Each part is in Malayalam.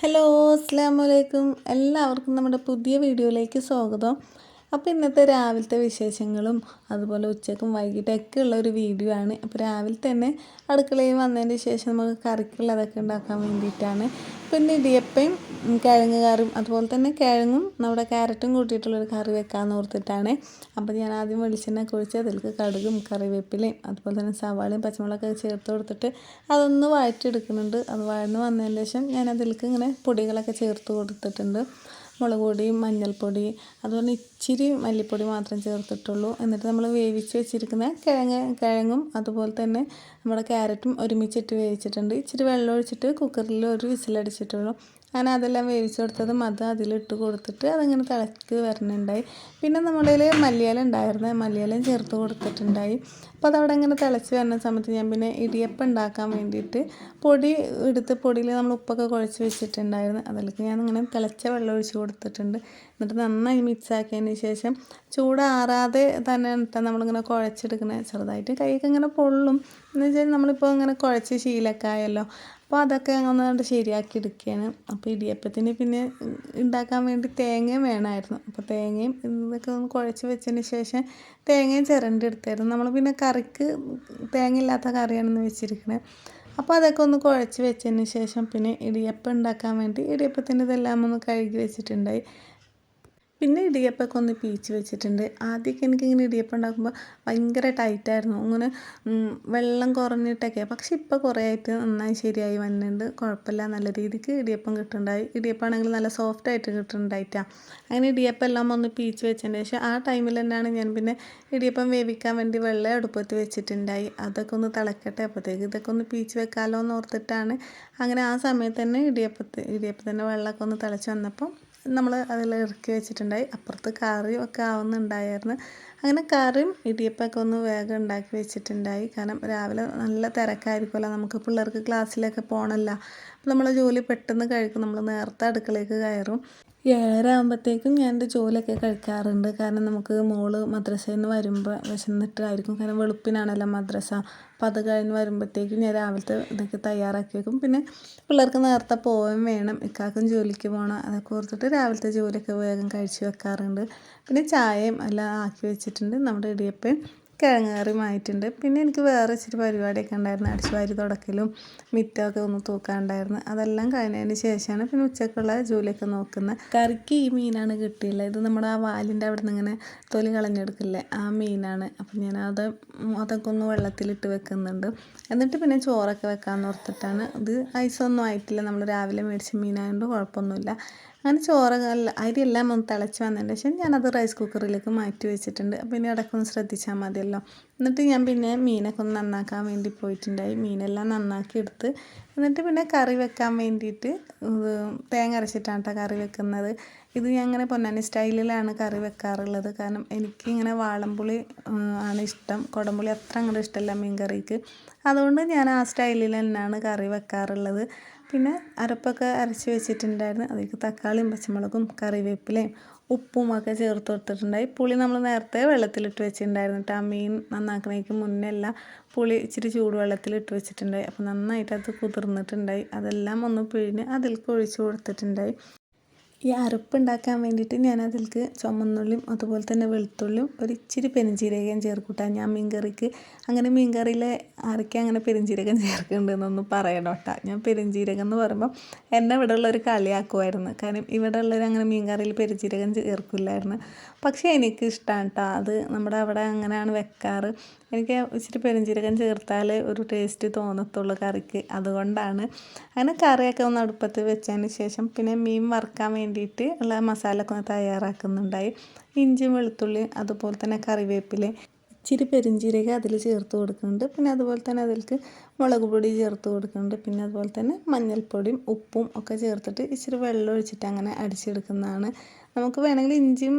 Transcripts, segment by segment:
ഹലോ അസ്സാമലൈക്കും എല്ലാവർക്കും നമ്മുടെ പുതിയ വീഡിയോയിലേക്ക് സ്വാഗതം. അപ്പോൾ ഇന്നത്തെ രാവിലത്തെ വിശേഷങ്ങളും അതുപോലെ ഉച്ചക്കും വൈകിട്ടൊക്കെ ഉള്ള ഒരു വീഡിയോ ആണ്. അപ്പോൾ രാവിലെ തന്നെ അടുക്കളയിൽ വന്നതിന് ശേഷം നമുക്ക് കറിക്കുള്ള കറിക്കുള്ളതൊക്കെ ഉണ്ടാക്കാൻ വേണ്ടിയിട്ടാണ്. പിന്നെ ഇടിയപ്പയും കിഴങ്ങ് കറിയും അതുപോലെ തന്നെ കിഴങ്ങും നമ്മുടെ ക്യാരറ്റും കൂട്ടിയിട്ടുള്ളൊരു കറി വെക്കാമെന്ന് ഓർത്തിട്ടാണ്. അപ്പോൾ ഞാൻ ആദ്യം വെളിച്ചെണ്ണ കുഴിച്ച് അതിലേക്ക് കടുകും കറിവേപ്പിലയും അതുപോലെ തന്നെ സവാളയും പച്ചമുളകൊക്കെ ചേർത്ത് കൊടുത്തിട്ട് അതൊന്ന് വഴറ്റിയെടുക്കുന്നുണ്ട്. അത് വഴന്ന് വന്നതിന് ശേഷം ഞാൻ അതിലേക്ക് ഇങ്ങനെ പൊടികളൊക്കെ ചേർത്ത് കൊടുത്തിട്ടുണ്ട്. മുളക് പൊടി മഞ്ഞൾപ്പൊടി അതുപോലെ ഇച്ചിരി മല്ലിപ്പൊടി മാത്രം ചേർത്തിട്ടുള്ളൂ. എന്നിട്ട് നമ്മൾ വേവിച്ച് വെച്ചിരിക്കുന്ന കിഴങ്ങ് കിഴങ്ങും അതുപോലെ തന്നെ നമ്മുടെ ക്യാരറ്റും ഒരുമിച്ചിട്ട് വേവിച്ചിട്ടുണ്ട്. ഇച്ചിരി വെള്ളം ഒഴിച്ചിട്ട് കുക്കറിൽ ഒരു വിസിലടിച്ചിട്ടുള്ളൂ. അങ്ങനെ അതെല്ലാം വേവിച്ച് കൊടുത്തതും അത് അതിലിട്ട് കൊടുത്തിട്ട് അതങ്ങനെ തിളക്ക് വരണുണ്ടായി. പിന്നെ നമ്മളിൽ മല്ലിയില ഉണ്ടായിരുന്നു. മല്ലിയിലയും ചേർത്ത് കൊടുത്തിട്ടുണ്ടായി. അപ്പോൾ അതവിടെ ഇങ്ങനെ തിളച്ച് വരുന്ന സമയത്ത് ഞാൻ പിന്നെ ഇടിയപ്പം ഉണ്ടാക്കാൻ വേണ്ടിയിട്ട് പൊടി എടുത്ത് പൊടിയിൽ നമ്മൾ ഉപ്പൊക്കെ കുഴച്ച് വെച്ചിട്ടുണ്ടായിരുന്നു. അതിലേക്ക് ഞാൻ ഇങ്ങനെ തിളച്ച വെള്ളം ഒഴിച്ച് കൊടുത്തിട്ടുണ്ട്. എന്നിട്ട് നന്നായി മിക്സ് ആക്കിയതിന് ശേഷം ചൂടാറാതെ തന്നെ നമ്മളിങ്ങനെ കുഴച്ചെടുക്കുന്നത് ചെറുതായിട്ട് കൈയൊക്കെ ഇങ്ങനെ പൊള്ളും. എന്ന് വെച്ചാൽ നമ്മളിപ്പോൾ ഇങ്ങനെ കുഴച്ച് ശീലമൊക്കെ ആയല്ലോ. അപ്പോൾ അതൊക്കെ അങ്ങനെ കണ്ട് ശരിയാക്കി എടുക്കുകയാണ്. അപ്പോൾ ഇടിയപ്പത്തിന് പിന്നെ ഉണ്ടാക്കാൻ വേണ്ടി തേങ്ങയും വേണമായിരുന്നു. അപ്പോൾ തേങ്ങയും ഇതൊക്കെ ഒന്ന് കുഴച്ച് വെച്ചതിന് ശേഷം തേങ്ങയും ചിരണ്ടി എടുത്തായിരുന്നു. നമ്മൾ പിന്നെ കറിക്ക് തേങ്ങ ഇല്ലാത്ത കറിയാണെന്ന് വെച്ചിരിക്കുന്നത് അപ്പോൾ അതൊക്കെ ഒന്ന് കുഴച്ച് വെച്ചതിന് ശേഷം പിന്നെ ഇടിയപ്പം ഉണ്ടാക്കാൻ വേണ്ടി ഇടിയപ്പത്തിന്റെ ഇതെല്ലാം ഒന്ന് കഴുകി വെച്ചിട്ടുണ്ടായി. പിന്നെ ഇടിയപ്പമൊക്കെ ഒന്ന് പീച്ച് വെച്ചിട്ടുണ്ട്. ആദ്യമൊക്കെ എനിക്കിങ്ങനെ ഇടിയപ്പം ഉണ്ടാക്കുമ്പോൾ ഭയങ്കര ടൈറ്റായിരുന്നു. അങ്ങനെ വെള്ളം കുറഞ്ഞിട്ടൊക്കെ. പക്ഷെ ഇപ്പോൾ കുറേ ആയിട്ട് നന്നായി ശരിയായി വന്നിട്ടുണ്ട്. കുഴപ്പമില്ല. നല്ല രീതിക്ക് ഇടിയപ്പം കിട്ടുന്നുണ്ടായി. ഇടിയപ്പമാണെങ്കിൽ നല്ല സോഫ്റ്റ് ആയിട്ട് കിട്ടുന്നുണ്ടായിട്ടാണ് അങ്ങനെ ഇടിയപ്പം എല്ലാം ഒന്ന് പീച്ച് വെച്ചതിന് ശേഷം ആ ടൈമിൽ തന്നെയാണ് ഞാൻ പിന്നെ ഇടിയപ്പം വേവിക്കാൻ വേണ്ടി വെള്ളം അടുപ്പത്ത് വെച്ചിട്ടുണ്ടായി. അതൊക്കെ ഒന്ന് തിളക്കട്ടെ. അപ്പോഴത്തേക്ക് ഇതൊക്കെ ഒന്ന് പീച്ച് വെക്കാമല്ലോ എന്ന് ഓർത്തിട്ടാണ്. അങ്ങനെ ആ സമയത്ത് തന്നെ ഇടിയപ്പത്ത് ഇടിയപ്പത്തിന്റെ വെള്ളമൊക്കെ ഒന്ന് തിളച്ച് വന്നപ്പം നമ്മൾ അതിൽ ഇറക്കി വെച്ചിട്ടുണ്ടായി. അപ്പുറത്ത് കറിയും ഒക്കെ ആവുന്നുണ്ടായിരുന്നു. അങ്ങനെ കറിയും ഇടിയപ്പമൊക്കെ ഒന്ന് വേഗം ഉണ്ടാക്കി വെച്ചിട്ടുണ്ടായി. കാരണം രാവിലെ നല്ല തിരക്കായിരിക്കുമല്ലോ. നമുക്ക് പിള്ളേർക്ക് ക്ലാസ്സിലൊക്കെ പോകണമല്ലോ അപ്പോൾ നമ്മൾ ജോലി പെട്ടെന്ന് കഴിക്കും. നമ്മൾ നേരത്തെ അടുക്കളയ്ക്ക് കയറും. ഏഴര ആകുമ്പോഴത്തേക്കും ഞാൻ എന്റെ ജോലിയൊക്കെ കഴിക്കാറുണ്ട്. കാരണം നമുക്ക് മോൾ മദ്രസയിൽ നിന്ന് വരുമ്പോൾ വിശന്നിട്ടായിരിക്കും. കാരണം വെളുപ്പിനാണല്ലോ മദ്രസ. അപ്പം അത് കഴിഞ്ഞ് വരുമ്പോഴത്തേക്കും ഞാൻ രാവിലത്തെ ഇതൊക്കെ തയ്യാറാക്കി വെക്കും. പിന്നെ പിള്ളേർക്ക് നേരത്തെ പോവുകയും വേണം. ഇക്കാക്കും ജോലിക്ക് പോകണം അതൊക്കെ ഓർത്തിട്ട് രാവിലത്തെ ജോലിയൊക്കെ വേഗം കഴിച്ച് വെക്കാറുണ്ട്. പിന്നെ ചായയും എല്ലാം ആക്കി വെച്ചിട്ടുണ്ട് നമ്മുടെ ഇടിയപ്പം കിഴങ്ങ് കറിയും പിന്നെ എനിക്ക് വേറെ ഇച്ചിരി പരിപാടിയൊക്കെ ഉണ്ടായിരുന്നു. അടിച്ചു വാരി തുടക്കലും മിറ്റമൊക്കെ ഒന്ന് തൂക്കാണ്ടായിരുന്നു. അതെല്ലാം കഴിഞ്ഞതിന് ശേഷമാണ് പിന്നെ ഉച്ചക്കുള്ള ജോലിയൊക്കെ നോക്കുന്നത്. കറിക്ക് ഈ മീനാണ് കിട്ടിയില്ല? ഇത് നമ്മുടെ ആ വാലിന്റെ അവിടെ നിന്ന് ഇങ്ങനെ തൊലി കളഞ്ഞെടുക്കില്ലേ? ആ മീനാണ്. അപ്പം ഞാൻ അത് അതൊക്കെ ഒന്ന് വെള്ളത്തിലിട്ട് വെക്കുന്നുണ്ട്. എന്നിട്ട് പിന്നെ ചോറൊക്കെ വെക്കാമെന്ന് ഓർത്തിട്ടാണ്. ഇത് ഐസൊന്നും ആയിട്ടില്ല. നമ്മൾ രാവിലെ മേടിച്ച മീനായതുകൊണ്ട് കുഴപ്പമൊന്നുമില്ല. അങ്ങനെ ചോറ് അരിയെല്ലാം ഒന്ന് തിളച്ച് വന്നതിന് ശേഷം ഞാനത് റൈസ് കുക്കറിലേക്ക് മാറ്റി വെച്ചിട്ടുണ്ട്. ഇനി ഇടയ്ക്കൊന്ന് ശ്രദ്ധിച്ചാൽ മതിയല്ലോ. എന്നിട്ട് ഞാൻ പിന്നെ മീനൊക്കെ ഒന്ന് നന്നാക്കാൻ വേണ്ടി പോയിട്ടുണ്ടായി. മീനെല്ലാം നന്നാക്കി എടുത്ത് എന്നിട്ട് പിന്നെ കറി വെക്കാൻ വേണ്ടിയിട്ട് തേങ്ങ അരച്ചിട്ടാണ് കറി വെക്കുന്നത്. ഇത് ഞാൻ അങ്ങനെ പൊന്നാനി സ്റ്റൈലിലാണ് കറി വെക്കാറുള്ളത്. കാരണം എനിക്കിങ്ങനെ വാളംപുളി ആണ് ഇഷ്ടം. കുടംപുളി അത്ര അങ്ങോട്ട് ഇഷ്ടമല്ല മീൻ കറിക്ക് അതുകൊണ്ട് ഞാൻ ആ സ്റ്റൈലിൽ തന്നെയാണ് കറി വെക്കാറുള്ളത്. പിന്നെ അരപ്പൊക്കെ അരച്ച് വെച്ചിട്ടുണ്ടായിരുന്നു. അതിലേക്ക് തക്കാളിയും പച്ചമുളകും കറിവേപ്പിലയും ഉപ്പും ഒക്കെ ചേർത്ത് കൊടുത്തിട്ടുണ്ടായി. പുളി നമ്മൾ നേരത്തെ വെള്ളത്തിലിട്ട് വെച്ചിട്ടുണ്ടായിരുന്നു. കേട്ടോ ആ മീൻ നന്നാക്കണേക്ക് മുന്നേ എല്ലാം പുളി ഇച്ചിരി ചൂടുവെള്ളത്തിലിട്ട് വെച്ചിട്ടുണ്ടായി. അപ്പോൾ നന്നായിട്ട് അത് കുതിർന്നിട്ടുണ്ടായി. അതെല്ലാം ഒന്ന് പിഴിഞ്ഞ് അതിലേക്ക് ഒഴിച്ച് കൊടുത്തിട്ടുണ്ടായി. ഈ അരപ്പുണ്ടാക്കാൻ വേണ്ടിയിട്ട് ഞാൻ അതിലേക്ക് ചുമന്നുള്ളിയും അതുപോലെ തന്നെ വെളുത്തുള്ളിയും ഒരു ഇച്ചിരി പെരുംജീരകം ചേർക്കൂട്ടാ. ഞാൻ മീൻകറിക്ക് അങ്ങനെ മീൻ കറിയിലെ അരയ്ക്ക് അങ്ങനെ പെരുംജീരകം ചേർക്കുന്നുണ്ടെന്നൊന്നും പറയണം കേട്ടോ ഞാൻ പെരുംജീരകം എന്ന് പറയുമ്പോൾ എന്നെ ഇവിടെ ഉള്ളൊരു കളിയാക്കുമായിരുന്നു കാരണം ഇവിടെ ഉള്ളവർ അങ്ങനെ മീൻകറിയിൽ പെരുംജീരകം ചേർക്കില്ലായിരുന്നു. പക്ഷേ എനിക്ക് ഇഷ്ടമാണ് കേട്ടോ അത് നമ്മുടെ അവിടെ അങ്ങനെയാണ് വെക്കാറ്. എനിക്ക് ഇച്ചിരി പെരുംജീരകം ചേർത്താൽ ഒരു ടേസ്റ്റ് തോന്നത്തുള്ളൂ കറിക്ക്. അതുകൊണ്ടാണ് അങ്ങനെ കറിയൊക്കെ ഒന്ന് അടുപ്പത്ത് വെച്ചതിന് ശേഷം പിന്നെ മീൻ വറുക്കാൻ വേണ്ടിയിട്ട് ഉള്ള മസാല ഒക്കെ ഒന്ന് തയ്യാറാക്കുന്നുണ്ടായി. ഇഞ്ചി വെളുത്തുള്ളി അതുപോലെ തന്നെ കറിവേപ്പില ഇച്ചിരി പെരുംജീരകം അതിൽ ചേർത്ത് കൊടുക്കുന്നുണ്ട്. പിന്നെ അതുപോലെ തന്നെ അതിലേക്ക് മുളക് പൊടി ചേർത്ത് കൊടുക്കുന്നുണ്ട്. പിന്നെ അതുപോലെ തന്നെ മഞ്ഞൾപ്പൊടിയും ഉപ്പും ഒക്കെ ചേർത്തിട്ട് ഇച്ചിരി വെള്ളം ഒഴിച്ചിട്ട് അങ്ങനെ അടിച്ചെടുക്കുന്നതാണ്. നമുക്ക് വേണമെങ്കിൽ ഇഞ്ചിയും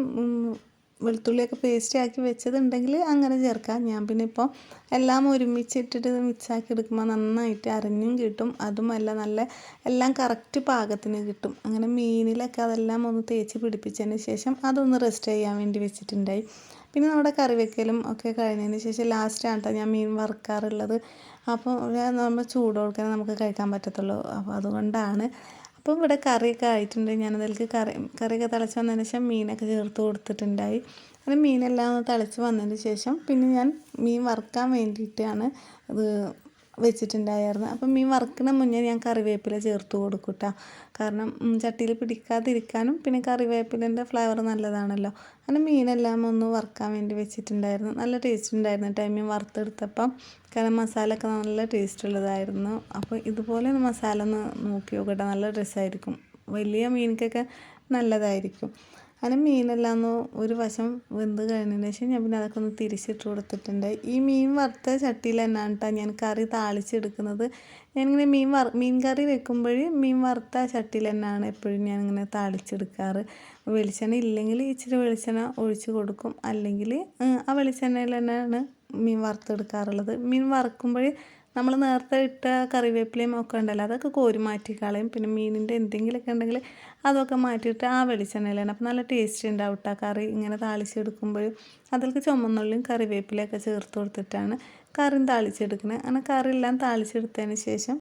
വെളുത്തുള്ളിയൊക്കെ പേസ്റ്റ് ആക്കി വെച്ചതുണ്ടെങ്കിൽ അങ്ങനെ ചേർക്കാം. ഞാൻ പിന്നെ ഇപ്പോൾ എല്ലാം ഒരുമിച്ചിട്ടിട്ട് മിക്സാക്കി എടുക്കുമ്പോൾ നന്നായിട്ട് അരഞ്ഞും കിട്ടും. അതുമല്ല നല്ല എല്ലാം കറക്റ്റ് പാകത്തിന് കിട്ടും. അങ്ങനെ മീനിലൊക്കെ അതെല്ലാം ഒന്ന് തേച്ച് പിടിപ്പിച്ചതിന് ശേഷം അതൊന്ന് റെസ്റ്റ് ചെയ്യാൻ വേണ്ടി വെച്ചിട്ടുണ്ടായി. പിന്നെ നമ്മുടെ കറി വെക്കലും ഒക്കെ കഴിഞ്ഞതിന് ശേഷം ലാസ്റ്റാണ് ഞാൻ മീൻ വറുക്കാറുള്ളത്. അപ്പോൾ നമ്മൾ ചൂട് കൊടുക്കാൻ നമുക്ക് കഴിക്കാൻ പറ്റത്തുള്ളൂ. അപ്പോൾ അതുകൊണ്ടാണ് അപ്പോൾ ഇവിടെ കറിയൊക്കെ ആയിട്ടുണ്ട്. ഞാനതിലേക്ക് കറി കറിയൊക്കെ തിളച്ച് വന്നതിന് ശേഷം മീനൊക്കെ ചേർത്ത് കൊടുത്തിട്ടുണ്ടായി. അത് മീനെല്ലാം ഒന്ന് തിളച്ച് വന്നതിന് ശേഷം പിന്നെ ഞാൻ മീൻ വറുക്കാൻ വേണ്ടിയിട്ടാണ് അത് വെച്ചിട്ടുണ്ടായിരുന്നു. അപ്പം മീൻ വറുക്കണ മുന്നേ ഞാൻ കറിവേപ്പില ചേർത്ത് കൊടുക്കും കേട്ടോ കാരണം ചട്ടിയിൽ പിടിക്കാതിരിക്കാനും പിന്നെ കറിവേപ്പിലിന്റെ ഫ്ലേവർ നല്ലതാണല്ലോ. അങ്ങനെ മീനെല്ലാം ഒന്ന് വറുക്കാൻ വേണ്ടി വെച്ചിട്ടുണ്ടായിരുന്നു. നല്ല ടേസ്റ്റ് ഉണ്ടായിരുന്നു കേട്ടോ മീൻ വറുത്തെടുത്തപ്പം. കാരണം മസാല ഒക്കെ നല്ല ടേസ്റ്റ് ഉള്ളതായിരുന്നു. അപ്പോൾ ഇതുപോലെ ഒന്ന് മസാല ഒന്ന് നോക്കി നോക്കട്ടെ. നല്ല രസമായിരിക്കും വലിയ മീനിക്കൊക്കെ നല്ലതായിരിക്കും. അങ്ങനെ മീനെല്ലാം ഒന്ന് ഒരു വശം വെന്ത് കഴിഞ്ഞതിന് ശേഷം ഞാൻ പിന്നെ അതൊക്കെ ഒന്ന് തിരിച്ചിട്ട് കൊടുത്തിട്ടുണ്ട്. ഈ മീൻ വറുത്ത ചട്ടിയിൽ തന്നെയാണ് കേട്ടോ ഞാൻ കറി താളിച്ചെടുക്കുന്നത്. ഞാനിങ്ങനെ മീൻ വറ മീൻ കറി വെക്കുമ്പോൾ മീൻ വറുത്ത ചട്ടിയിൽ തന്നെയാണ് എപ്പോഴും ഞാനിങ്ങനെ താളിച്ചെടുക്കാറ്. വെളിച്ചെണ്ണ ഇല്ലെങ്കിൽ ഇച്ചിരി വെളിച്ചെണ്ണ ഒഴിച്ച് കൊടുക്കും. അല്ലെങ്കിൽ ആ വെളിച്ചെണ്ണയിൽ തന്നെയാണ് മീൻ വറുത്തെടുക്കാറുള്ളത്. മീൻ വറുക്കുമ്പോൾ നമ്മൾ നേരത്തെ ഇട്ട കറിവേപ്പിലയും ഒക്കെ ഉണ്ടല്ലോ അതൊക്കെ കോരി മാറ്റി കളയും. പിന്നെ മീനിന്റെ എന്തെങ്കിലുമൊക്കെ ഉണ്ടെങ്കിൽ അതൊക്കെ മാറ്റിയിട്ട് ആ വെളിച്ചെണ്ണയിലാണ്. അപ്പോൾ നല്ല ടേസ്റ്റ് ഉണ്ടാവും കേട്ടോ കറി. ഇങ്ങനെ താളിച്ചെടുക്കുമ്പോൾ അതിലേക്ക് ചുമന്നുള്ളിയും കറിവേപ്പിലയൊക്കെ ചേർത്ത് കൊടുത്തിട്ടാണ് കറിയും താളിച്ചെടുക്കണേ. അങ്ങനെ കറിയെല്ലാം താളിച്ചെടുത്തതിന് ശേഷം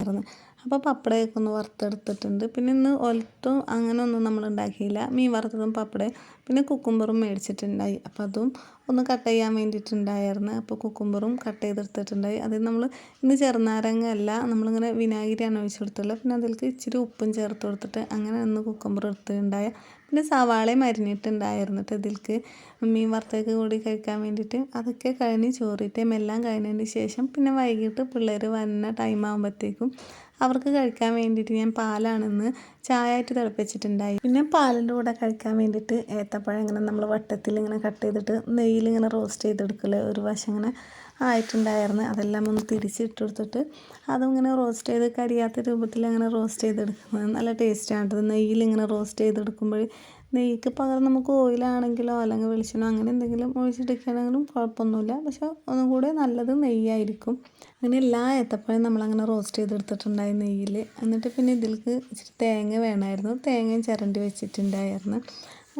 അപ്പോൾ പപ്പടയൊക്കെ ഒന്ന് വറുത്തെടുത്തിട്ടുണ്ട്. പിന്നെ ഇന്ന് ഒലത്തും അങ്ങനെ ഒന്നും നമ്മൾ ഉണ്ടാക്കിയില്ല. മീൻ വറുത്തതും പപ്പടയും പിന്നെ കുക്കുംബറും മേടിച്ചിട്ടുണ്ടായി. അപ്പോൾ അതും ഒന്ന് കട്ട് ചെയ്യാൻ വേണ്ടിയിട്ടുണ്ടായിരുന്നു. അപ്പോൾ കുക്കുംബറും കട്ട് ചെയ്തെടുത്തിട്ടുണ്ടായി. അത് നമ്മൾ ഇന്ന് ചെറുനാരങ്ങ അല്ല നമ്മളിങ്ങനെ വിനാഗിരിയാണ് ഒഴിച്ചു കൊടുത്തുള്ളത്. പിന്നെ അതിലേക്ക് ഇച്ചിരി ഉപ്പും ചേർത്ത് കൊടുത്തിട്ട് അങ്ങനെ ഒന്ന് കുക്കുംബർ എടുത്തിട്ടുണ്ടായ പിന്നെ സവാളയും അരിഞ്ഞിട്ടുണ്ടായിരുന്നു കേട്ടോ ഇതിൽക്ക്. മീൻ വറുത്തൊക്കെ കൂടി കഴിക്കാൻ വേണ്ടിയിട്ട് അതൊക്കെ കഴിഞ്ഞ് ചോറിട്ടേം എല്ലാം കഴിഞ്ഞതിന് ശേഷം പിന്നെ വൈകിട്ട് പിള്ളേർ വന്ന ടൈം ആകുമ്പോഴത്തേക്കും അവർക്ക് കഴിക്കാൻ വേണ്ടിയിട്ട് ഞാൻ പാലാണെന്ന് ചായയായിട്ട് തിളപ്പിച്ചിട്ടുണ്ടായി. പിന്നെ പാലിന്റെ കൂടെ കഴിക്കാൻ വേണ്ടിയിട്ട് ഏത്തപ്പഴം ഇങ്ങനെ നമ്മൾ വട്ടത്തിൽ ഇങ്ങനെ കട്ട് ചെയ്തിട്ട് നെയ്യിൽ ഇങ്ങനെ റോസ്റ്റ് ചെയ്തെടുക്കൽ ഒരു വശം ഇങ്ങനെ ആയിട്ടുണ്ടായിരുന്നു. അതെല്ലാം ഒന്ന് തിരിച്ചിട്ട് കൊടുത്തിട്ട് അതും ഇങ്ങനെ റോസ്റ്റ് ചെയ്ത് കരിയാത്ത രൂപത്തിൽ അങ്ങനെ റോസ്റ്റ് ചെയ്തെടുക്കുന്നത് നല്ല ടേസ്റ്റാണ് നെയ്യിൽ ഇങ്ങനെ റോസ്റ്റ് ചെയ്തെടുക്കുമ്പോൾ നെയ്ക്ക് പകരം നമുക്ക് ഓയിലാണെങ്കിലോ അല്ലെങ്കിൽ വെളിച്ചെണ്ണ അങ്ങനെ എന്തെങ്കിലും ഒഴിച്ചെടുക്കുകയാണെങ്കിലും കുഴപ്പമൊന്നുമില്ല. പക്ഷെ ഒന്നും കൂടെ നല്ലത് നെയ്യായിരിക്കും. അങ്ങനെ എല്ലാ ഏത്തപ്പഴം നമ്മളങ്ങനെ റോസ്റ്റ് ചെയ്തെടുത്തിട്ടുണ്ടായി നെയ്യിൽ എന്നിട്ട് പിന്നെ ഇതിലേക്ക് ഇച്ചിരി തേങ്ങ വേണമായിരുന്നു. തേങ്ങയും ചിരണ്ടി വെച്ചിട്ടുണ്ടായിരുന്നു.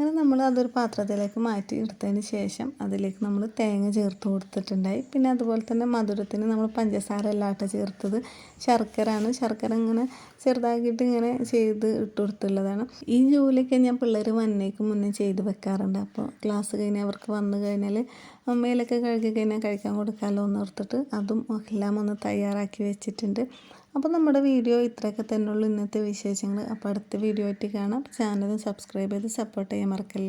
അങ്ങനെ നമ്മൾ അതൊരു പാത്രത്തിലേക്ക് മാറ്റി എടുത്തതിന് ശേഷം അതിലേക്ക് നമ്മൾ തേങ്ങ ചേർത്ത് കൊടുത്തിട്ടുണ്ടായി. പിന്നെ അതുപോലെ തന്നെ മധുരത്തിന് നമ്മൾ പഞ്ചസാര അല്ലാട്ട ചേർത്തത് ശർക്കരയാണ്. ശർക്കര ഇങ്ങനെ ചെറുതാക്കിയിട്ട് ഇങ്ങനെ ചെയ്ത് ഇട്ട് കൊടുത്തുള്ളതാണ്. ഈ ജോലിയൊക്കെ ഞാൻ പിള്ളേർ വന്നേക്ക് മുന്നേ ചെയ്ത് വെക്കാറുണ്ട്. അപ്പോൾ ക്ലാസ് കഴിഞ്ഞ് അവർക്ക് വന്നു കഴിഞ്ഞാൽ അമ്മയിലൊക്കെ കഴുകി കഴിഞ്ഞാൽ കഴിക്കാൻ കൊടുക്കാമല്ലോ എന്ന് ഓർത്തിട്ട് അതും എല്ലാം ഒന്ന് തയ്യാറാക്കി വെച്ചിട്ടുണ്ട്. അപ്പോൾ നമ്മുടെ വീഡിയോ ഇത്രയൊക്കെ തന്നെയുള്ളൂ ഇന്നത്തെ വിശേഷങ്ങൾ അപ്പോൾ അടുത്ത വീഡിയോ ആയിട്ട് കാണാം. ചാനൽ സബ്സ്ക്രൈബ് ചെയ്ത് സപ്പോർട്ട് ചെയ്യാൻ മറക്കല്ലേ?